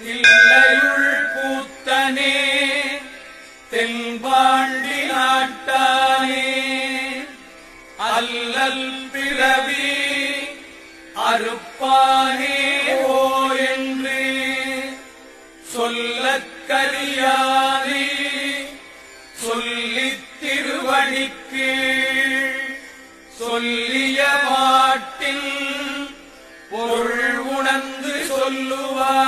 இல்லையுள் கூத்தனே தென்பாண்டி நாட்டானே. அல்லல் பிறவி அறுப்பானே ஓ என்று சொல்லக்கரியானே சொல்லித் திருவடிக்கு சொல்லிய மாட்டின் பொருள் உணர்ந்து சொல்லுவார்.